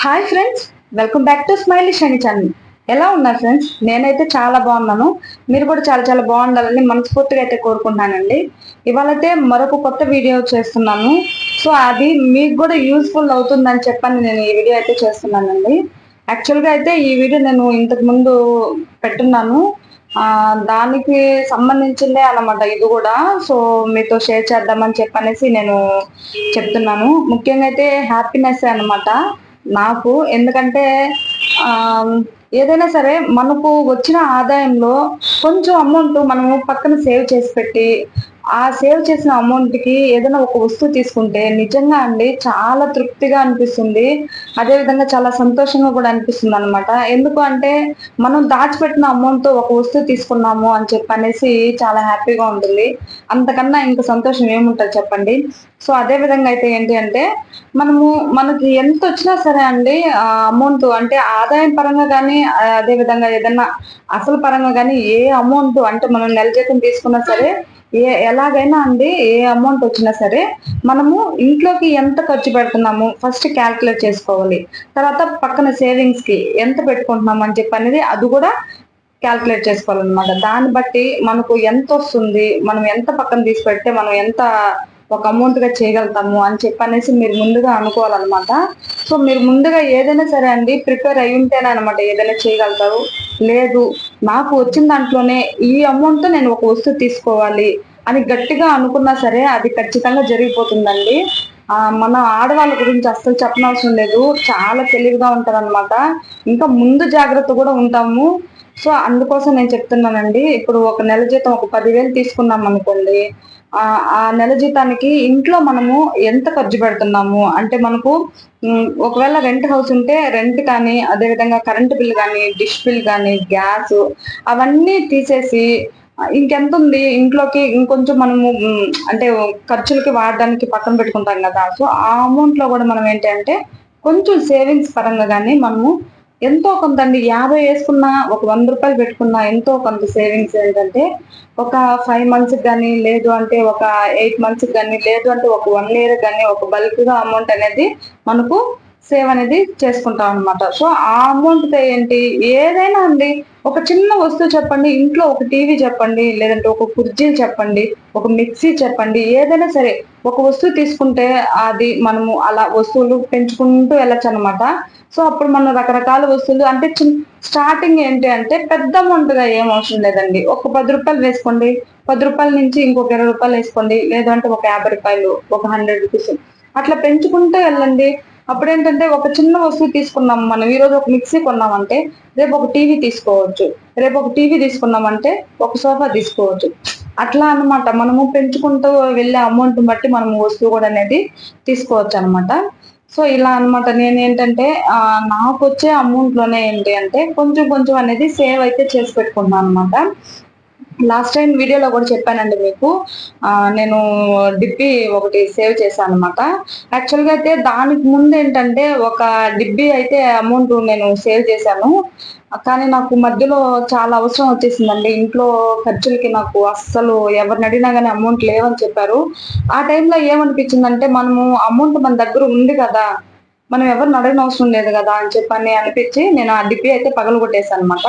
Hi friends welcome back to smiley shiny channel ఎలా ఉన్నారు friends నేనైతే చాలా బాగున్నాను. మీరు కూడా చాలా చాలా బాగుండాలని మనస్ఫూర్తిగా అయితే కోరుకుంటున్నానండి. ఇవాళైతే మరొక కొత్త వీడియో చేస్తున్నాను. సో అది మీకు కూడా యూస్ఫుల్ అవుతుందని చెప్పని నేను ఈ వీడియో అయితే చేస్తున్నానండి. యాక్చువల్గా అయితే ఈ వీడియో నేను ఇంతకు ముందు పెట్టున్నాను. దానికి సంబంధించిందే అన్నమాట ఇది కూడా. సో మీతో షేర్ చేద్దామని చెప్పనేసి నేను చెప్తున్నాను. ముఖ్యంగా అయితే హ్యాపీనెస్ అనమాట నాకు ఎందుకంటే ఆ, ఏదైనా సరే మనకు వచ్చిన ఆదాయంలో కొంచెం అమౌంట్ మనము పక్కన సేవ్ చేసి పెట్టి ఆ సేవ్ చేసిన అమౌంట్కి ఏదైనా ఒక వస్తువు తీసుకుంటే నిజంగా అండి చాలా తృప్తిగా అనిపిస్తుంది. అదే విధంగా చాలా సంతోషంగా కూడా అనిపిస్తుంది అనమాట ఎందుకు అంటే మనం దాచిపెట్టిన అమౌంట్తో ఒక వస్తువు తీసుకున్నాము అని చెప్పి అనేసి చాలా హ్యాపీగా ఉంటుంది. అంతకన్నా ఇంకా సంతోషం ఏముంటుంది చెప్పండి? సో అదే విధంగా అయితే ఏంటి అంటే మనము మనకి ఎంత వచ్చినా సరే అండి అమౌంట్ అంటే ఆదాయం పరంగా కానీ అదే విధంగా ఏదైనా అసలు పరంగా కానీ ఏ అమౌంట్ అంటే మనం నెల జీతం తీసుకున్నా సరే ఏ ఎలాగైనా అండి ఏ అమౌంట్ వచ్చినా సరే మనము ఇంట్లోకి ఎంత ఖర్చు పెడుతున్నాము ఫస్ట్ క్యాల్కులేట్ చేసుకోవాలి. తర్వాత పక్కన సేవింగ్స్కి ఎంత పెట్టుకుంటున్నాం అని చెప్పి అనేది అది కూడా క్యాల్కులేట్ చేసుకోవాలన్నమాట. దాన్ని బట్టి మనకు ఎంత వస్తుంది మనం ఎంత పక్కన తీసి పెడితే మనం ఎంత ఒక అమౌంట్గా చేయగలుగుతాము అని చెప్పి అనేసి మీరు ముందుగా అనుకోవాలన్నమాట. సో మీరు ముందుగా ఏదైనా సరే అండి ప్రిపేర్ అయి ఉంటేనే అనమాట ఏదైనా చేయగలుగుతారు. లేదు నాకు వచ్చిన దాంట్లోనే ఈ అమౌంట్తో నేను ఒక వస్తువు తీసుకోవాలి అని గట్టిగా అనుకున్నా సరే అది ఖచ్చితంగా జరిగిపోతుందండి. మన ఆడవాళ్ళ గురించి అస్సలు చెప్పనవసరం లేదు. చాలా తెలివిగా ఉంటారనమాట ఇంకా ముందు జాగ్రత్త కూడా ఉంటాము. సో అందుకోసం నేను చెప్తున్నానండి. ఇప్పుడు ఒక నెల జీతం ఒక పదివేలు తీసుకున్నాం అనుకోండి ఆ నెల జీతానికి ఇంట్లో మనము ఎంత ఖర్చు పెడుతున్నాము? అంటే మనకు ఒకవేళ రెంట్ హౌస్ ఉంటే రెంట్ కానీ అదేవిధంగా కరెంటు కరెంట్ బిల్ కానీ డిష్ బిల్ కానీ గ్యాస్ అవన్నీ తీసేసి ఇంకెంత ఉంది? ఇంట్లోకి ఇంకొంచెం మనము అంటే ఖర్చులకి వాడడానికి పక్కన పెట్టుకుంటాం కదా. సో ఆ అమౌంట్లో కూడా మనం ఏంటి అంటే కొంచెం సేవింగ్స్ పరంగా కానీ మనము ఎంతో కొంత అండి యాభై వేసుకున్నా ఒక వంద రూపాయలు పెట్టుకున్నా ఎంతో కొంత సేవింగ్స్ ఏంటంటే ఒక ఫైవ్ మంత్స్ కానీ లేదు అంటే ఒక ఎయిట్ మంత్స్ కానీ లేదు అంటే ఒక వన్ ఇయర్ కానీ ఒక బల్క్గా అమౌంట్ అనేది మనకు సేవ్ అనేది చేసుకుంటాం అనమాట సో ఆ అమౌంట్ ఏంటి ఏదైనా అండి ఒక చిన్న వస్తువు చెప్పండి ఇంట్లో ఒక టీవీ చెప్పండి లేదంటే ఒక కుర్జీ చెప్పండి ఒక మిక్సీ చెప్పండి ఏదైనా సరే ఒక వస్తువు తీసుకుంటే అది మనము అలా వస్తువులు పెంచుకుంటూ వెళ్ళచ్చు అనమాట సో అప్పుడు మనం రకరకాల వస్తువులు అంటే చిన్న స్టార్టింగ్ ఏంటి అంటే పెద్ద అమౌంట్గా ఏం అవసరం లేదండి. ఒక పది రూపాయలు వేసుకోండి. పది రూపాయల నుంచి ఇంకొక ఇరవై రూపాయలు వేసుకోండి. లేదంటే ఒక యాభై రూపాయలు ఒక హండ్రెడ్ రూపీస్ అట్లా పెంచుకుంటూ వెళ్ళండి. అప్పుడు ఏంటంటే ఒక చిన్న వస్తువు తీసుకున్నాం మనం ఈ రోజు ఒక మిక్సీ కొన్నామంటే రేపు ఒక టీవీ తీసుకోవచ్చు. రేపు ఒక టీవీ తీసుకున్నామంటే ఒక సోఫా తీసుకోవచ్చు. అట్లా అన్నమాట. మనము పెంచుకుంటూ వెళ్ళే అమౌంట్ బట్టి మనము వస్తువు కూడా అనేది తీసుకోవచ్చు అన్నమాట. సో ఇలా అన్నమాట. నేను ఏంటంటే నాకు వచ్చే అమౌంట్లోనే ఏంటి అంటే కొంచెం కొంచెం అనేది సేవ్ అయితే చేసి పెట్టుకున్నాను అనమాట లాస్ట్ టైం వీడియోలో కూడా చెప్పానండి మీకు. నేను డిబ్బి ఒకటి సేవ్ చేశాను అనమాట యాక్చువల్గా అయితే దానికి ముందు ఏంటంటే ఒక డిబ్బి అయితే అమౌంట్ నేను సేవ్ చేశాను. కానీ నాకు మధ్యలో చాలా అవసరం వచ్చేసిందండి. ఇంట్లో ఖర్చులకి నాకు అస్సలు ఎవరిని అడిగినా కానీ అమౌంట్ లేవని చెప్పారు. ఆ టైంలో ఏమనిపించిందంటే మనము అమౌంట్ మన దగ్గర ఉంది కదా. మనం ఎవరిని అడగని అవసరం లేదు కదా అని చెప్పని అనిపించి నేను ఆ డిపి అయితే పగలగొట్టేసాను అనమాట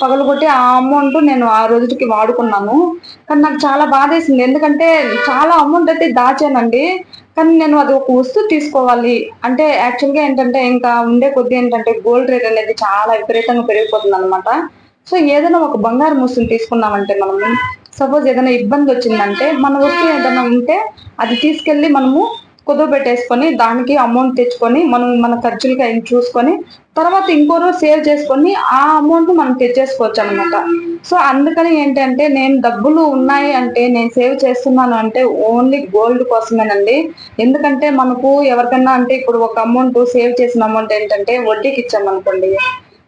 పగలగొట్టి ఆ అమౌంట్ నేను ఆ రోజుకి వాడుకున్నాను. కానీ నాకు చాలా బాధేసింది. ఎందుకంటే చాలా అమౌంట్ అయితే దాచానండి. కానీ నేను అది ఒక వస్తువు తీసుకోవాలి. అంటే యాక్చువల్గా ఏంటంటే ఇంకా ఉండే కొద్ది ఏంటంటే గోల్డ్ రేట్ అనేది చాలా విపరీతంగా పెరిగిపోతుంది అనమాట సో ఏదైనా ఒక బంగారం వస్తువుని తీసుకున్నామంటే మనము సపోజ్ ఏదైనా ఇబ్బంది వచ్చిందంటే మన వస్తువు ఏదైనా ఉంటే అది తీసుకెళ్ళి మనము కుదువ పెట్టేసుకొని దానికి అమౌంట్ తెచ్చుకొని మనం మన ఖర్చులకి అవి చూసుకొని తర్వాత ఇంకో రోజు సేవ్ చేసుకొని ఆ అమౌంట్ మనం తెచ్చేసుకోవచ్చు అనమాట సో అందుకని ఏంటంటే నేను డబ్బులు ఉన్నాయి అంటే నేను సేవ్ చేస్తున్నాను అంటే ఓన్లీ గోల్డ్ కోసమేనండి. ఎందుకంటే మనకు ఎవరికైనా అంటే ఇప్పుడు ఒక అమౌంట్ సేవ్ చేసిన అమౌంట్ ఏంటంటే వడ్డీకి ఇచ్చామనుకోండి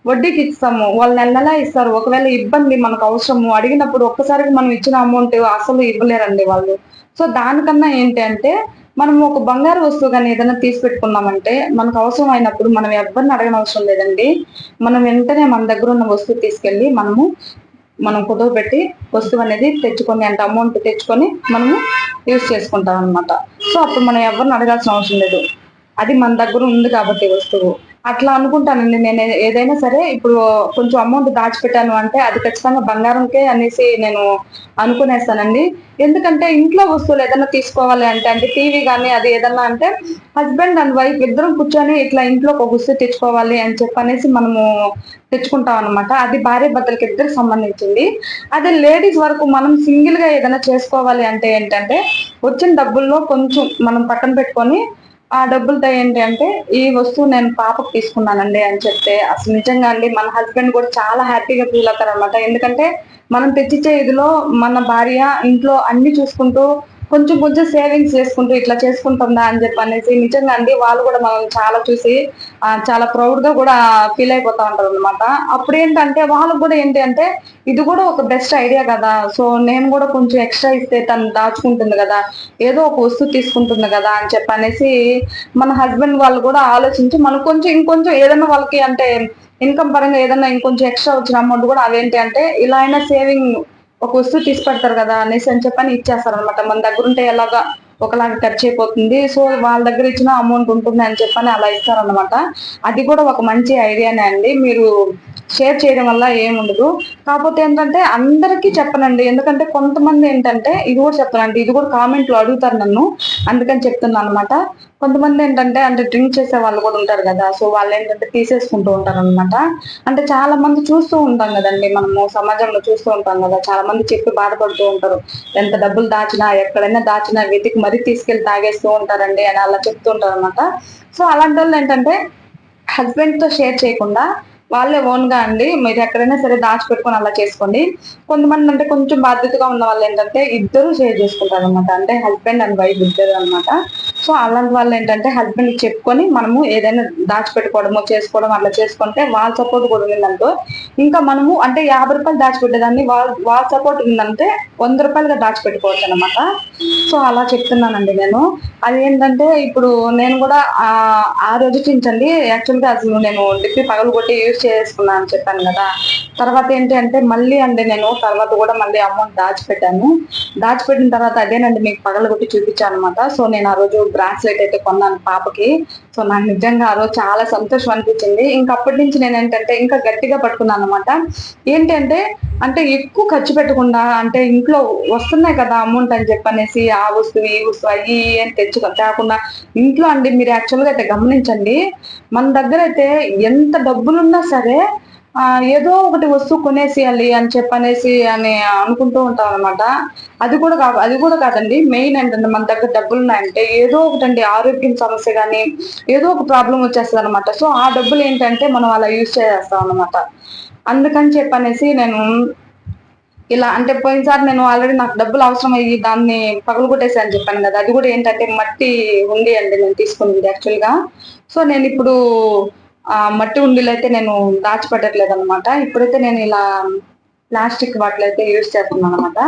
వడ్డీకి ఇస్తాము వాళ్ళు నెల నెలా ఇస్తారు. ఒకవేళ ఇబ్బంది మనకు అవసరము అడిగినప్పుడు ఒక్కసారికి మనం ఇచ్చిన అమౌంట్ అసలు ఇవ్వలేరండి వాళ్ళు. సో దానికన్నా ఏంటంటే మనం ఒక బంగారు వస్తువు కానీ ఏదైనా తీసి పెట్టుకున్నామంటే మనకు అవసరం అయినప్పుడు మనం ఎవరిని అడగని అవసరం లేదండి. మనం వెంటనే మన దగ్గర ఉన్న వస్తువు తీసుకెళ్ళి మనము మనం కుదువ పెట్టి వస్తువు అనేది తెచ్చుకొని అంటే అమౌంట్ తెచ్చుకొని మనము యూజ్ చేసుకుంటాం అనమాట సో అప్పుడు మనం ఎవరిని అడగాల్సిన అవసరం లేదు. అది మన దగ్గర ఉంది కాబట్టి వస్తువు. అట్లా అనుకుంటానండి. నేను ఏదైనా సరే ఇప్పుడు కొంచెం అమౌంట్ దాచిపెట్టాను అంటే అది ఖచ్చితంగా బంగారంకే అనేసి నేను అనుకునేస్తానండి. ఎందుకంటే ఇంట్లో వస్తువులు ఏదైనా తీసుకోవాలి అంటే అంటే టీవీ కానీ అది ఏదన్నా అంటే హస్బెండ్ అండ్ వైఫ్ ఇద్దరం కూర్చొని ఇట్లా ఇంట్లో ఒక వస్తువు తెచ్చుకోవాలి అని చెప్పనేసి మనము తెచ్చుకుంటాం అనమాట అది భార్య భర్తలకి ఇద్దరికి సంబంధించింది. అదే లేడీస్ వరకు మనం సింగిల్గా ఏదైనా చేసుకోవాలి అంటే ఏంటంటే వచ్చిన డబ్బుల్లో కొంచెం మనం పక్కన పెట్టుకొని ఆ డబ్బులతో ఏంటి అంటే ఈ వస్తువు నేను పాపకు తీసుకున్నానండి అని చెప్తే అసలు నిజంగా అండి మన హస్బెండ్ కూడా చాలా హ్యాపీగా ఫీల్ అవుతారు అనమాట ఎందుకంటే మనం తెచ్చిచ్చే ఇదిలో మన భార్య ఇంట్లో అన్ని చూసుకుంటూ కొంచెం కొంచెం సేవింగ్స్ చేసుకుంటూ ఇట్లా చేసుకుంటుందా అని చెప్పి అనేసి నిజంగా అండి వాళ్ళు కూడా మనం చాలా చూసి చాలా ప్రౌడ్గా కూడా ఫీల్ అయిపోతా ఉంటారు అనమాట అప్పుడు ఏంటంటే వాళ్ళకు కూడా ఏంటి అంటే ఇది కూడా ఒక బెస్ట్ ఐడియా కదా. సో నేను కూడా కొంచెం ఎక్స్ట్రా ఇస్తే తను దాచుకుంటుంది కదా. ఏదో ఒక వస్తువు తీసుకుంటుంది కదా అని చెప్పి అనేసి మన హస్బెండ్ వాళ్ళు కూడా ఆలోచించి మనకు కొంచెం ఇంకొంచెం ఏదైనా వాళ్ళకి అంటే ఇన్కమ్ పరంగా ఏదైనా ఇంకొంచెం ఎక్స్ట్రా వచ్చిన అమౌంట్ కూడా అవేంటి అంటే ఇలా అయినా సేవింగ్ ఒక వస్తువు తీసి పెడతారు కదా అనేసి అని చెప్పని ఇచ్చేస్తారు అనమాట మన దగ్గర ఉంటే ఎలాగా ఒకలాగా ఖర్చు అయిపోతుంది. సో వాళ్ళ దగ్గర ఇచ్చిన అమౌంట్ ఉంటుంది అని చెప్పని అలా ఇస్తారనమాట అది కూడా ఒక మంచి ఐడియానే అండి. మీరు షేర్ చేయడం వల్ల ఏముండదు కాకపోతే ఏంటంటే అందరికీ చెప్పనండి. ఎందుకంటే కొంతమంది ఏంటంటే ఇది కూడా చెప్పనండి. ఇది కూడా కామెంట్లో అడుగుతారు నన్ను. అందుకని చెప్తున్నాను అనమాట కొంతమంది ఏంటంటే అంటే డ్రింక్ చేసే వాళ్ళు కూడా ఉంటారు కదా. సో వాళ్ళు ఏంటంటే తీసేసుకుంటూ ఉంటారు అనమాట అంటే చాలా మంది చూస్తూ ఉంటాం కదండి. మనము సమాజంలో చూస్తూ ఉంటాం కదా. చాలా మంది చెప్పి బాధపడుతూ ఉంటారు. ఎంత డబ్బులు దాచినా ఎక్కడైనా దాచినా వెతికి మరీ తీసుకెళ్ళి తాగేస్తూ ఉంటారండి అని అలా చెప్తూ ఉంటారు అనమాట సో అలాంటి వాళ్ళు ఏంటంటే హస్బెండ్తో షేర్ చేయకుండా వాళ్ళే ఓన్గా అండి. మీరు ఎక్కడైనా సరే దాచిపెట్టుకొని అలా చేసుకోండి. కొంతమంది అంటే కొంచెం బాధ్యతగా ఉన్న వాళ్ళు ఏంటంటే ఇద్దరు షేర్ చేసుకుంటారు అనమాట అంటే హస్బెండ్ అండ్ వైఫ్ ఇద్దరు అనమాట సో అలాంటి వాళ్ళు ఏంటంటే హస్బెండ్ చెప్పుకొని మనము ఏదైనా దాచిపెట్టుకోవడమో చేసుకోవడం అట్లా చేసుకుంటే వాళ్ళ సపోర్ట్ కూడా ఉందంటూ ఇంకా మనము అంటే యాభై రూపాయలు దాచిపెట్టేదాన్ని వాళ్ళ వాళ్ళ సపోర్ట్ ఉందంటే వంద రూపాయలుగా దాచిపెట్టుకోవచ్చు అనమాట సో అలా చెప్తున్నానండి నేను. అది ఏంటంటే ఇప్పుడు నేను కూడా ఆ రోజు చించండి యాక్చువల్గా అసలు నేను డిప్పి పగలు కొట్టి యూజ్ చేసుకున్నాను అని చెప్పాను కదా. తర్వాత ఏంటి అంటే మళ్ళీ అండి నేను తర్వాత కూడా మళ్ళీ అమౌంట్ దాచిపెట్టాను. దాచిపెట్టిన తర్వాత అదేనండి మీకు పగలు కొట్టి చూపించాను అనమాట సో నేను ఆ రోజు బ్రాస్లెట్ అయితే కొన్నాను పాపకి. సో నాకు నిజంగా ఆ రోజు చాలా సంతోషం అనిపించింది. ఇంకా అప్పటి నుంచి నేను ఏంటంటే ఇంకా గట్టిగా పట్టుకున్నాను అనమాట ఏంటంటే అంటే ఎక్కువ ఖర్చు పెట్టకుండా అంటే ఇంట్లో వస్తున్నాయి కదా అమౌంట్ అని చెప్పనేసి ఆ వస్తువు ఈ వస్తువు అవి అని తెచ్చుకో కాకుండా ఇంట్లో అండి మీరు యాక్చువల్గా అయితే గమనించండి. మన దగ్గర అయితే ఎంత డబ్బులున్నా సరే ఏదో ఒకటి వస్తువు కొనేసేయాలి అని చెప్పనేసి అని అనుకుంటూ ఉంటాం అనమాట అది కూడా కా అది కూడా కాదండి. మెయిన్ ఏంటంటే మన దగ్గర డబ్బులు ఉన్నాయంటే ఏదో ఒకటండి ఆరోగ్యం సమస్య కానీ ఏదో ఒక ప్రాబ్లం వచ్చేస్తుంది అనమాట సో ఆ డబ్బులు ఏంటంటే మనం అలా యూజ్ చేసేస్తాం అనమాట అందుకని చెప్పనేసి నేను ఇలా అంటే పోయినసారి నేను ఆల్రెడీ నాకు డబ్బులు అవసరం అయ్యి దాన్ని పగలు అని చెప్పాను కదా. అది కూడా ఏంటంటే మట్టి ఉండి అండి నేను తీసుకుంది యాక్చువల్గా. సో నేను ఇప్పుడు మట్టి ఉండీలు అయితే నేను దాచిపెట్టట్లేదు అనమాట ఇప్పుడైతే నేను ఇలా ప్లాస్టిక్ బాటిల్ అయితే యూజ్ చేస్తున్నాను అనమాట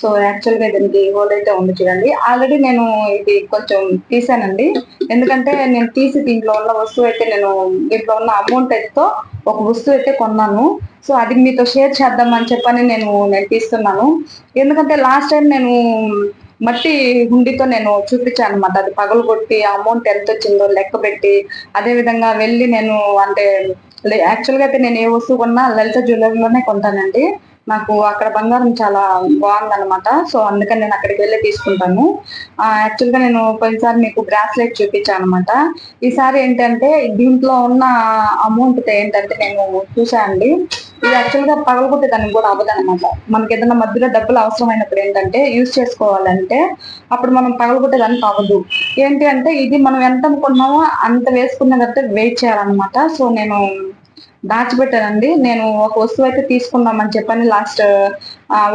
సో యాక్చువల్గా దీనికి హోల్ అయితే ఉంది చూడండి. ఆల్రెడీ నేను ఇది కొంచెం తీసానండి. ఎందుకంటే నేను తీసి దీంట్లో ఉన్న వస్తువు అయితే నేను దీంట్లో ఉన్న అమౌంట్ అయితే ఒక వస్తువు అయితే కొన్నాను. సో అది మీతో షేర్ చేద్దామని చెప్పని నేను నేను తీస్తున్నాను. ఎందుకంటే లాస్ట్ టైం నేను మట్టి హుండీతో నేను చూపించాను అనమాట అది పగలు కొట్టి అమౌంట్ ఎంత వచ్చిందో లెక్క పెట్టి అదే విధంగా వెళ్ళి నేను అంటే యాక్చువల్గా అయితే నేను ఏ వస్తువు కొన్నా లలిత జ్యువెలరీలోనే కొంటానండి. నాకు అక్కడ బంగారం చాలా బాగుందన్నమాట. సో అందుకని నేను అక్కడికి వెళ్ళి తీసుకుంటాను. యాక్చువల్గా నేను పోయినసారి మీకు బ్రాస్లెట్ చూపించాను అనమాట ఈసారి ఏంటంటే దీంట్లో ఉన్న అమౌంట్ ఏంటంటే నేను చూసానండి ఇది యాక్చువల్గా పగలగొట్టే దానికి కూడా అవ్వదు అనమాట మనకి ఏదైనా మధ్యలో డబ్బులు అవసరమైనప్పుడు ఏంటంటే యూజ్ చేసుకోవాలంటే అప్పుడు మనం పగలగొట్టే దానికి అవ్వదు. ఏంటి అంటే ఇది మనం ఎంత అనుకున్నామో అంత వేసుకున్నదంటే వెయిట్ చేయాలన్నమాట. సో నేను దాచిపెట్టానండి. నేను ఒక వస్తువు అయితే తీసుకుందామని చెప్పని లాస్ట్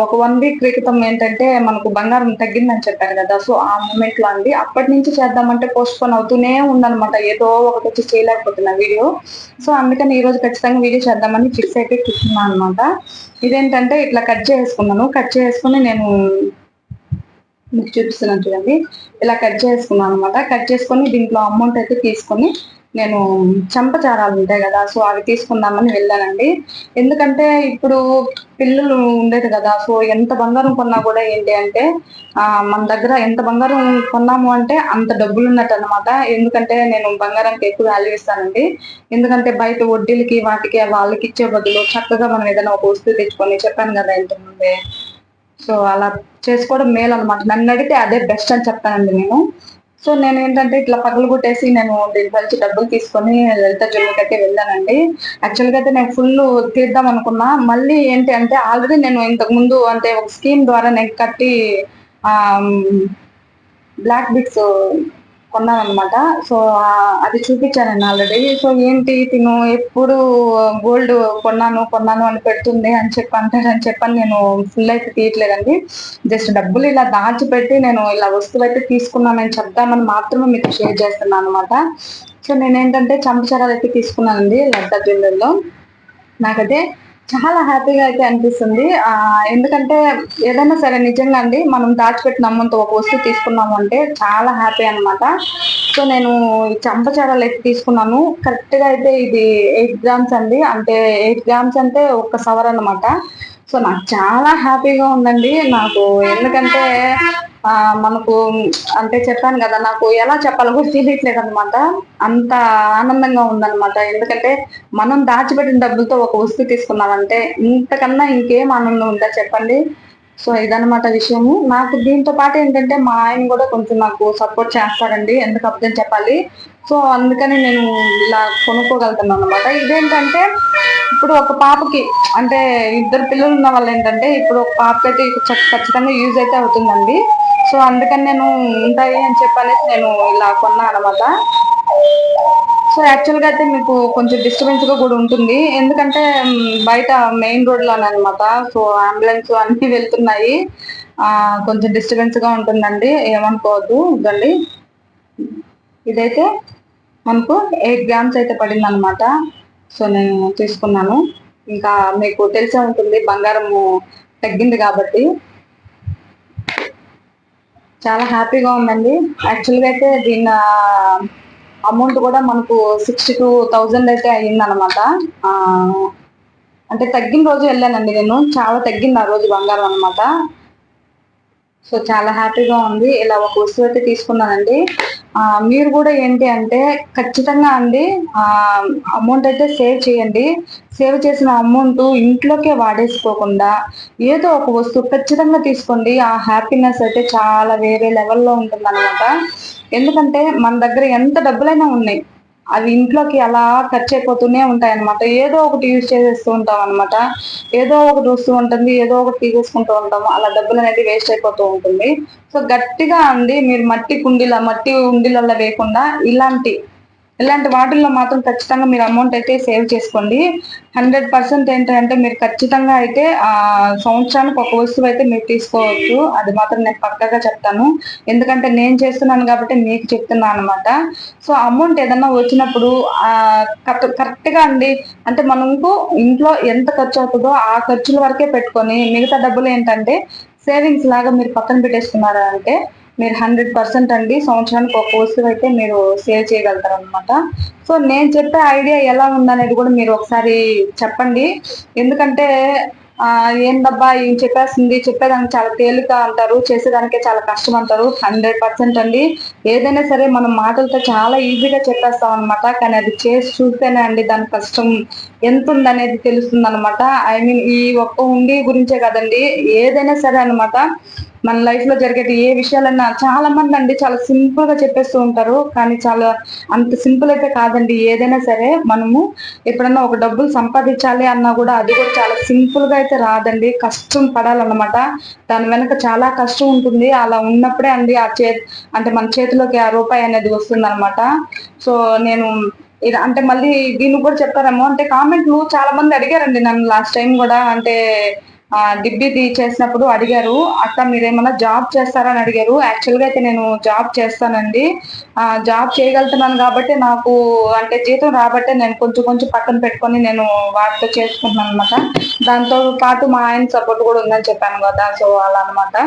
ఒక వన్ వీక్ క్రితం ఏంటంటే మనకు బంగారం తగ్గిందని చెప్పాను కదా. సో ఆ మూమెంట్లో అండి అప్పటి నుంచి చేద్దామంటే పోస్ట్ పోన్ అవుతూనే ఉందనమాట ఏదో ఒకటి వచ్చి చేయలేకపోతున్నా వీడియో. సో అందుకని ఈ రోజు ఖచ్చితంగా వీడియో చేద్దామని ఫిక్స్ అయితే కూర్చున్నాను అనమాట ఇదేంటంటే ఇట్లా కట్ చేసుకున్నాను కట్ చేసుకుని నేను మీకు చూపిస్తున్నాను చూడండి. ఇలా కట్ చేసుకున్నాను అనమాట కట్ చేసుకొని దీంట్లో అమౌంట్ అయితే తీసుకొని నేను చంపచారాలు ఉంటాయి కదా సో అవి తీసుకుందామని వెళ్ళానండి. ఎందుకంటే ఇప్పుడు పిల్లలు ఉండేది కదా సో ఎంత బంగారం కొన్నా కూడా ఏంటి అంటే మన దగ్గర ఎంత బంగారం కొన్నాము అంటే అంత డబ్బులు ఉన్నట్టు అనమాట ఎందుకంటే నేను బంగారానికి ఎక్కువ వాల్యూ ఇస్తానండి. ఎందుకంటే బయట వడ్డీలకి వాటికి వాళ్ళకి ఇచ్చే బదులు చక్కగా మనం ఏదైనా ఒక వస్తువు తెచ్చుకొని చెప్పాను కదా ఇంతకుముందే. సో అలా చేసుకోవడం మేలు అనమాట నన్ను అడిగితే అదే బెస్ట్ అని చెప్తానండి నేను. సో నేను ఏంటంటే ఇట్లా పగలు కొట్టేసి నేను దీని నుంచి డబ్బులు తీసుకొని లలిత జ్యువెలరీకి అయితే వెళ్ళానండి. యాక్చువల్గా అయితే నేను ఫుల్ తీద్దాం అనుకున్నా. మళ్ళీ ఏంటి అంటే ఆల్రెడీ నేను ఇంతకు ముందు అంటే ఒక స్కీమ్ ద్వారా నేను కట్టి బ్లాక్ బిట్స్ కొన్నాను అనమాట సో అది చూపించాను నేను ఆల్రెడీ సో ఏంటి తిను? ఎప్పుడు గోల్డ్ కొన్నాను కొన్నాను అని పెడుతుంది అని చెప్పి అంటారని చెప్పని నేను ఫుల్ అయితే తీయట్లేదండి. జస్ట్ డబ్బులు ఇలా దాచిపెట్టి నేను ఇలా వస్తువు అయితే తీసుకున్నానని చెప్దామని మాత్రమే మీకు షేర్ చేస్తున్నాను అనమాట సో నేను ఏంటంటే చంపచరాలు అయితే తీసుకున్నానండి లడ్డా జ్యువెలర్లో నాకైతే చాలా హ్యాపీగా అయితే అనిపిస్తుంది. ఎందుకంటే ఏదైనా సరే నిజంగా అండి మనం దాచిపెట్టిన అమ్మంతో ఒక వస్తువు తీసుకున్నాము అంటే చాలా హ్యాపీ అనమాట సో నేను చెంపచాడలు అయితే తీసుకున్నాను. కరెక్ట్గా అయితే ఇది ఎయిట్ గ్రామ్స్ అండి. అంటే ఎయిట్ గ్రామ్స్ అంటే ఒక సవర్ అనమాట సో నాకు చాలా హ్యాపీగా ఉందండి. నాకు ఎందుకంటే ఆ మనకు అంటే చెప్పాను కదా నాకు ఎలా చెప్పాలో కూడా తెలియట్లేదు అనమాట అంత ఆనందంగా ఉందన్నమాట. ఎందుకంటే మనం దాచిపెట్టిన డబ్బులతో ఒక వస్తువు తీసుకున్నామంటే ఇంతకన్నా ఇంకేం ఆనందం ఉందా చెప్పండి? సో ఇదనమాట విషయము. నాకు దీంతో పాటు ఏంటంటే మా ఆయన కూడా కొంచెం నాకు సపోర్ట్ చేస్తారండి ఎందుకు అర్థం చెప్పాలి? సో అందుకని నేను ఇలా కొనుక్కోగలుగుతున్నాను అనమాట ఇదేంటంటే ఇప్పుడు ఒక పాపకి అంటే ఇద్దరు పిల్లలు ఉన్న వాళ్ళు ఏంటంటే ఇప్పుడు ఒక పాపకైతే ఖచ్చితంగా యూజ్ అయితే అవుతుందండి. సో అందుకని నేను ఉంటాయి అని చెప్పనేసి నేను ఇలా కొన్నా అనమాట సో యాక్చువల్గా అయితే మీకు కొంచెం డిస్టర్బెన్స్గా కూడా ఉంటుంది. ఎందుకంటే బయట మెయిన్ రోడ్లోనే అనమాట సో అంబులెన్స్ అన్ని వెళ్తున్నాయి. కొంచెం డిస్టర్బెన్స్గా ఉంటుందండి. ఏమనుకోవద్దు. ఇదండి ఇదైతే మనకు ఎయిట్ గ్రామ్స్ అయితే పడింది అనమాట సో నేను తీసుకున్నాను. ఇంకా మీకు తెలిసే ఉంటుంది బంగారము తగ్గింది కాబట్టి. చాలా హ్యాపీగా ఉందండి. యాక్చువల్గా అయితే దీని అమౌంట్ కూడా మనకు సిక్స్టీ టూ థౌజండ్ అయితే అయ్యిందనమాట అంటే తగ్గిన రోజు వెళ్ళానండి నేను. చాలా తగ్గింది ఆ రోజు బంగారం అనమాట సో చాలా హ్యాపీగా ఉంది. ఇలా ఒక వస్తువు అయితే తీసుకున్నానండి. మీరు కూడా ఏంటి అంటే ఖచ్చితంగా అండి అమౌంట్ అయితే సేవ్ చేయండి. సేవ్ చేసిన అమౌంట్ ఇంట్లోకే వాడేసుకోకుండా ఏదో ఒక వస్తువు ఖచ్చితంగా తీసుకోండి. ఆ హ్యాపీనెస్ అయితే చాలా వేరే లెవెల్లో ఉంటుంది అనమాట ఎందుకంటే మన దగ్గర ఎంత డబ్బులైనా ఉన్నాయి. అవి ఇంట్లోకి అలా ఖర్చు అయిపోతూనే ఉంటాయి అనమాట ఏదో ఒకటి యూజ్ చేసేస్తూ ఉంటాం అనమాట ఏదో ఒకటి వస్తూ ఉంటుంది ఏదో ఒకటి తీసేసుకుంటూ ఉంటాము. అలా డబ్బులు అనేది వేస్ట్ అయిపోతూ ఉంటుంది. సో గట్టిగా అండి మీరు మట్టి కుండీల మట్టి ఉండిలల్లో వేయకుండా ఇలాంటి ఇలాంటి వాటిల్లో మాత్రం ఖచ్చితంగా మీరు అమౌంట్ అయితే సేవ్ చేసుకోండి. హండ్రెడ్ పర్సెంట్ ఏంటంటే మీరు ఖచ్చితంగా అయితే ఆ సంవత్సరానికి ఒక వస్తువు అయితే మీరు తీసుకోవచ్చు. అది మాత్రం నేను పక్కగా చెప్తాను. ఎందుకంటే నేను చేస్తున్నాను కాబట్టి మీకు చెప్తున్నాను అనమాట సో అమౌంట్ ఏదన్నా వచ్చినప్పుడు కరెక్ట్గా కరెక్ట్ అండి. అంటే మనకు ఇంట్లో ఎంత ఖర్చు అవుతుందో ఆ ఖర్చుల వరకే పెట్టుకొని మిగతా డబ్బులు ఏంటంటే సేవింగ్స్ లాగా మీరు పక్కన పెట్టేసుకున్నారా అంటే మీరు హండ్రెడ్ పర్సెంట్ అండి. సంవత్సరానికి ఒక వస్తువు అయితే మీరు సేవ్ చేయగలుగుతారు అనమాట సో నేను చెప్పే ఐడియా ఎలా ఉందనేది కూడా మీరు ఒకసారి చెప్పండి. ఎందుకంటే ఏందబ్బా ఏం చెప్పేస్తుంది చెప్పేదానికి చాలా తేలిక అంటారు చేసేదానికే చాలా కష్టం అంటారు హండ్రెడ్ పర్సెంట్ అండి. ఏదైనా సరే మనం మాటలతో చాలా ఈజీగా చెప్పేస్తాం అనమాట కానీ అది చేసి చూస్తేనే అండి దాని కష్టం ఎంత ఉందనేది తెలుస్తుంది అనమాట ఐ మీన్ ఈ ఒక్క ఉండి గురించే కదండి ఏదైనా సరే అనమాట మన లైఫ్లో జరిగేది ఏ విషయాలన్నా చాలా మంది అండి చాలా సింపుల్గా చెప్పేస్తూ ఉంటారు కానీ చాలా అంత సింపుల్ అయితే కాదండి. ఏదైనా సరే మనము ఎప్పుడన్నా ఒక డబ్బులు సంపాదించాలి అన్నా కూడా అది కూడా చాలా సింపుల్గా అయితే రాదండి. కష్టం పడాలన్నమాట. దాని వెనక చాలా కష్టం ఉంటుంది. అలా ఉన్నప్పుడే అండి ఆ చే అంటే మన చేతిలోకి ఆ రూపాయి అనేది వస్తుంది అనమాట సో నేను ఇది అంటే మళ్ళీ దీన్ని కూడా చెప్పారేమో అంటే కామెంట్లు చాలా మంది అడిగారండి నన్ను లాస్ట్ టైం కూడా. అంటే దిబ్బిది చేసినప్పుడు అడిగారు. అక్క మీరేమన్నా జాబ్ చేస్తారని అడిగారు. యాక్చువల్గా అయితే నేను జాబ్ చేస్తానండి. జాబ్ చేయగలుగుతున్నాను కాబట్టి నాకు అంటే జీతం రాబట్టే నేను కొంచెం కొంచెం పక్కన పెట్టుకొని నేను వాటితో చేసుకుంటున్నాను అనమాట దాంతో పాటు మా ఆయన సపోర్ట్ కూడా ఉందని చెప్పాను కదా. సో అలా అనమాట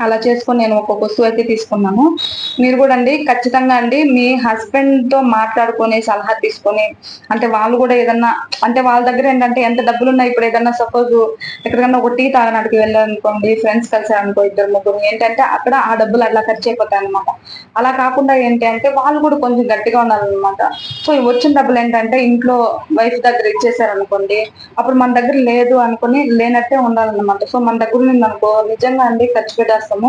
అలా చేసుకొని నేను ఒక వస్తువు అయితే తీసుకున్నాను. మీరు కూడా అండి ఖచ్చితంగా అండి మీ హస్బెండ్తో మాట్లాడుకొని సలహా తీసుకొని అంటే వాళ్ళు కూడా ఏదన్నా అంటే వాళ్ళ దగ్గర ఏంటంటే ఎంత డబ్బులు ఉన్నాయి ఇప్పుడు ఏదన్నా సపోజ్ ఎక్కడికన్నా ఒక టీ తాగడానికి వెళ్ళాలనుకోండి ఫ్రెండ్స్ కలిసారనుకో ఇద్దరు ముగ్గురు ఏంటంటే అక్కడ ఆ డబ్బులు అట్లా ఖర్చు అయిపోతాయి అనమాట అలా కాకుండా ఏంటి అంటే వాళ్ళు కూడా కొంచెం గట్టిగా ఉండాలన్నమాట సో వచ్చిన డబ్బులు ఏంటంటే ఇంట్లో వైఫ్ దగ్గర ఇచ్చేసారనుకోండి అప్పుడు మన దగ్గర లేదు అనుకుని లేనట్టే ఉండాలన్నమాట. సో మన దగ్గర ఉంది అనుకో నిజంగా అండి ఖర్చు పెట్టేస్తాము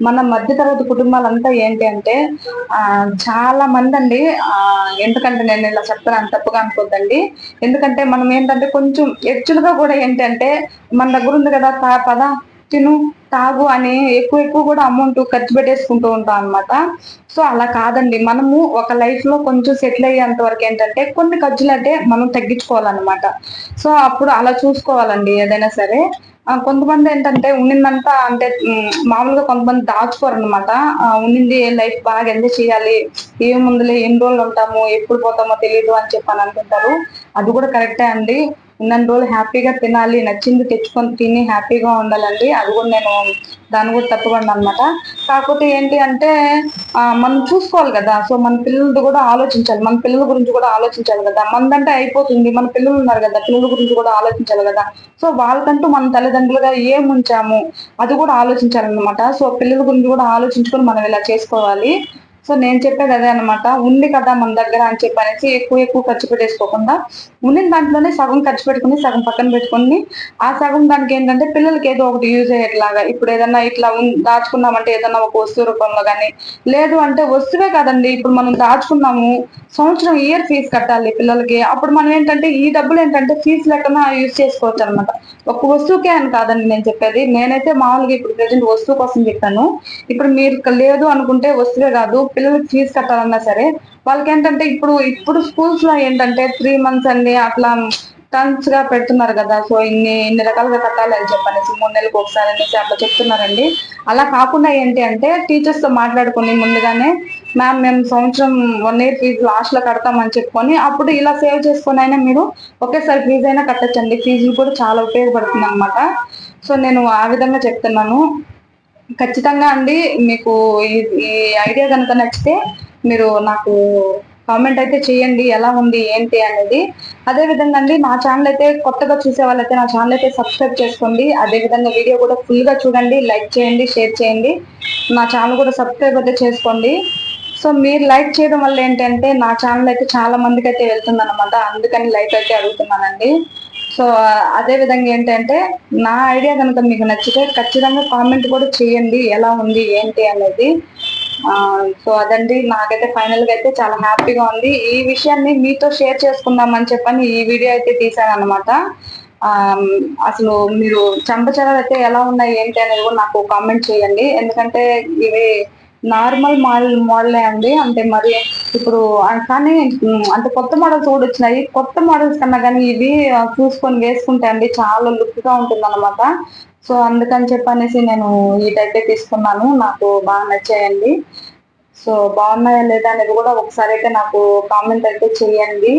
మన మధ్యతరగతి కుటుంబాలంతా ఏంటి అంటే ఆ చాలా మంది అండి ఆ ఎందుకంటే నేను ఇలా చెప్తాను తప్పుగా అనుకోద్దండి. ఎందుకంటే మనం ఏంటంటే కొంచెం ఎచ్చులుగా కూడా ఏంటంటే మన దగ్గర ఉంది కదా పద తిను తాగు అని ఎక్కువ ఎక్కువ కూడా అమౌంట్ ఖర్చు పెట్టేసుకుంటూ ఉంటాం అనమాట సో అలా కాదండి. మనము ఒక లైఫ్లో కొంచెం సెటిల్ అయ్యేంత వరకు ఏంటంటే కొన్ని ఖర్చులు అంటే మనం తగ్గించుకోవాలన్నమాట. సో అప్పుడు అలా చూసుకోవాలండి ఏదైనా సరే. కొంతమంది ఏంటంటే ఉన్నిందంతా అంటే మామూలుగా కొంతమంది దాచుకోరు అనమాట ఉన్నింది లైఫ్ బాగా ఎంజాయ్ చేయాలి ఏముందిలే ఎన్ని రోజులు ఉంటాము ఎప్పుడు పోతామో తెలియదు అని చెప్పి అని అనుకుంటారు. అది కూడా కరెక్టే అండి. ఉన్నన్ని రోజులు హ్యాపీగా తినాలి నచ్చింది తెచ్చుకొని తిని హ్యాపీగా ఉండాలండి. అది కూడా నేను దాన్ని కూడా తప్పకుండా అనమాట కాకపోతే ఏంటి అంటే మనం చూసుకోవాలి కదా. సో మన పిల్లలది కూడా ఆలోచించాలి. మన పిల్లల గురించి కూడా ఆలోచించాలి కదా. మనదంటే అయిపోతుంది. మన పిల్లలు ఉన్నారు కదా. పిల్లల గురించి కూడా ఆలోచించాలి కదా. సో వాళ్ళకంటూ మన తల్లిదండ్రులుగా ఏం ఉంచాము? అది కూడా ఆలోచించాలన్నమాట. సో పిల్లల గురించి కూడా ఆలోచించుకొని మనం ఇలా చేసుకోవాలి. సో నేను చెప్పేది అదే అనమాట ఉంది కదా మన దగ్గర అని చెప్పి అనేసి ఎక్కువ ఎక్కువ ఖర్చు పెట్టేసుకోకుండా ఉండిన దాంట్లోనే సగం ఖర్చు పెట్టుకుని సగం పక్కన పెట్టుకుని ఆ సగం దానికి ఏంటంటే పిల్లలకి ఏదో ఒకటి యూజ్ అయ్యేట్లాగా. ఇప్పుడు ఏదన్నా ఇట్లా దాచుకున్నామంటే ఏదన్నా ఒక వస్తువు రూపంలో కానీ లేదు అంటే వస్తువే కదండి. ఇప్పుడు మనం దాచుకున్నాము సంవత్సరం ఇయర్ ఫీజు కట్టాలి పిల్లలకి. అప్పుడు మనం ఏంటంటే ఈ డబ్బులు ఏంటంటే ఫీజు లెక్కన యూజ్ చేసుకోవచ్చు అనమాట ఒక వస్తువుకే అని కాదండి నేను చెప్పేది. నేనైతే మామూలుగా ఇప్పుడు ప్రజెంట్ వస్తువు కోసం చెప్పాను. ఇప్పుడు మీరు లేదు అనుకుంటే వస్తువే కాదు. పిల్లలకి ఫీజు కట్టాలన్నా సరే వాళ్ళకి ఏంటంటే ఇప్పుడు ఇప్పుడు స్కూల్స్లో ఏంటంటే త్రీ మంత్స్ అండి అట్లా టర్మ్స్గా పెడుతున్నారు కదా సో ఇన్ని ఇన్ని రకాలుగా కట్టాలి అని చెప్పనేసి మూడు నెలలకు ఒకసారి అనేసి అట్లా చెప్తున్నారండి. అలా కాకుండా ఏంటి అంటే టీచర్స్తో మాట్లాడుకుని ముందుగానే మ్యామ్ మేము సంవత్సరం వన్ ఇయర్ ఫీజు లాస్ట్లో కడతామని చెప్పుకొని అప్పుడు ఇలా సేవ్ చేసుకొని అయినా మీరు ఒకేసారి ఫీజు అయినా కట్టచ్చండి. ఫీజులు కూడా చాలా ఉపయోగపడుతుంది అనమాట సో నేను ఆ విధంగా చెప్తున్నాను. ఖచ్చితంగా అండి. మీకు ఈ ఈ ఐడియా కనుక నచ్చితే మీరు నాకు కామెంట్ అయితే చేయండి. ఎలా ఉంది ఏంటి అనేది. అదే విధంగా అండి నా ఛానల్ అయితే కొత్తగా చూసే వాళ్ళైతే నా ఛానల్ అయితే సబ్స్క్రైబ్ చేసుకోండి. అదే విధంగా వీడియో కూడా ఫుల్గా చూడండి. లైక్ చేయండి షేర్ చేయండి. నా ఛానల్ కూడా సబ్స్క్రైబ్ అయితే చేసుకోండి. సో మీరు లైక్ చేయడం వల్ల ఏంటంటే నా ఛానల్ అయితే చాలా మందికి అయితే వెళ్తుంది అనమాట అందుకని లైక్ అయితే అడుగుతున్నానండి. సో అదే విధంగా ఏంటంటే నా ఐడియా కనుక మీకు నచ్చితే ఖచ్చితంగా కామెంట్ కూడా చేయండి ఎలా ఉంది ఏంటి అనేది. సో అదండి. నాకైతే ఫైనల్గా అయితే చాలా హ్యాపీగా ఉంది. ఈ విషయాన్ని మీతో షేర్ చేసుకుందామని చెప్పని ఈ వీడియో అయితే తీసాను అనమాట అసలు మీరు చెంపచెరలు అయితే ఎలా ఉన్నాయి ఏంటి అనేది కూడా నాకు కామెంట్ చేయండి. ఎందుకంటే ఇవి నార్మల్ మోడల్ మోడలే అండి. అంటే మరి ఇప్పుడు కానీ అంటే కొత్త మోడల్స్ కూడా వచ్చినాయి. కొత్త మోడల్స్ కన్నా కానీ ఇవి చూసుకొని వేసుకుంటే అండి చాలా లుక్గా ఉంటుంది అనమాట సో అందుకని చెప్పనేసి నేను ఈ టైప్ తీసుకున్నాను. నాకు బాగా నచ్చాయండి. సో బాగున్నాయా లేదా అనేది కూడా ఒకసారి అయితే నాకు కామెంట్ అయితే చేయండి.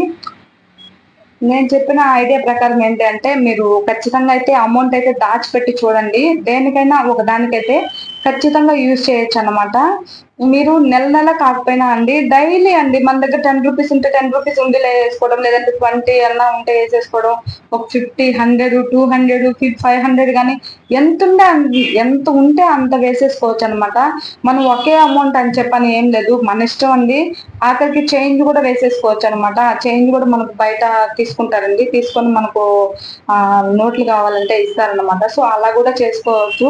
నేను చెప్పిన ఐడియా ప్రకారం ఏంటంటే మీరు ఖచ్చితంగా అయితే అమౌంట్ అయితే దాచిపెట్టి చూడండి. దేనికైనా ఒక దానికైతే ఖచ్చితంగా యూజ్ చేయొచ్చు అనమాట మీరు నెల నెల కాకపోయినా అండి డైలీ అండి మన దగ్గర టెన్ రూపీస్ ఉంటే టెన్ రూపీస్ ఉండిలే వేసుకోవడం లేదంటే ట్వంటీ అన్నా ఉంటే వేసేసుకోవడం ఒక fifty hundred two hundred five hundred కానీ ఎంత ఉంటే ఎంత ఉంటే అంత వేసేసుకోవచ్చు అనమాట మనం ఒకే అమౌంట్ అని చెప్పని ఏం లేదు మన ఇష్టం అండి. ఆఖరికి చేంజ్ కూడా వేసేసుకోవచ్చు అనమాట ఆ చేంజ్ కూడా మనకు బయట తీసుకుంటారండి. తీసుకొని మనకు నోట్లు కావాలంటే ఇస్తారనమాట సో అలా కూడా చేసుకోవచ్చు.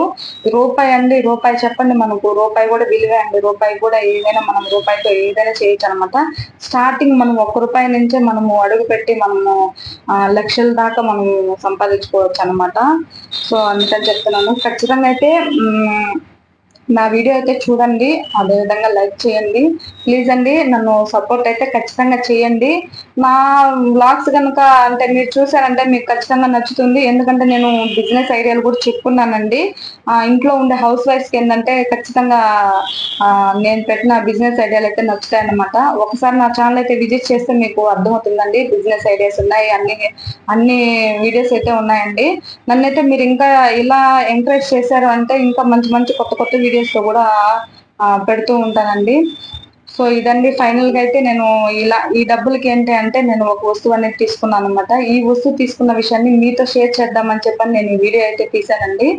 రూపాయి అండి రూపాయి చెప్పండి మనకు రూపాయి కూడా విలువే అండి. రూపాయి కూడా ఏదైనా మనం రూపాయితో ఏదైనా చేయొచ్చు అనమాట స్టార్టింగ్ మనం ఒక్క రూపాయి నుంచే మనము అడుగు పెట్టి మనము లక్షల దాకా మనం సంపాదించుకోవచ్చు అనమాట సో అందుకని చెప్తున్నాను. ఖచ్చితంగా అయితే నా వీడియో అయితే చూడండి అదేవిధంగా లైక్ చేయండి. ప్లీజ్ అండి నన్ను సపోర్ట్ అయితే ఖచ్చితంగా చేయండి. నా వ్లాగ్స్ కనుక అంటే మీరు చూసారంటే మీకు ఖచ్చితంగా నచ్చుతుంది. ఎందుకంటే నేను బిజినెస్ ఐడియాలు కూడా చెప్పుకున్నానండి. ఇంట్లో ఉండే హౌస్ వైఫ్స్కి ఏంటంటే ఖచ్చితంగా నేను పెట్టిన బిజినెస్ ఐడియాలు అయితే నచ్చుతాయి అన్నమాట ఒకసారి నా ఛానల్ అయితే విజిట్ చేస్తే మీకు అర్థమవుతుందండి. బిజినెస్ ఐడియాస్ ఉన్నాయి అన్ని అన్ని వీడియోస్ అయితే ఉన్నాయండి. నన్నైతే మీరు ఇంకా ఇలా ఎంకరేజ్ చేశారు అంటే ఇంకా మంచి మంచి కొత్త కొత్త వీడియోస్ తో కూడా పెడుతూ ఉంటానండి. సో ఇదండి ఫైనల్గా అయితే నేను ఇలా ఈ డబ్బులకి ఏంటి అంటే నేను ఒక వస్తువు అనేది తీసుకున్నాను అనమాట ఈ వస్తువు తీసుకున్న విషయాన్ని మీతో షేర్ చేద్దామని చెప్పని నేను ఈ వీడియో అయితే తీసానండి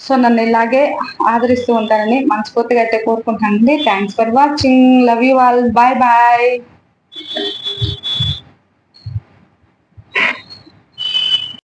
సో నన్ను ఇలాగే ఆదరిస్తూ ఉంటానని మనస్ఫూర్తిగా అయితే కోరుకుంటానండి thanks for watching love you all bye bye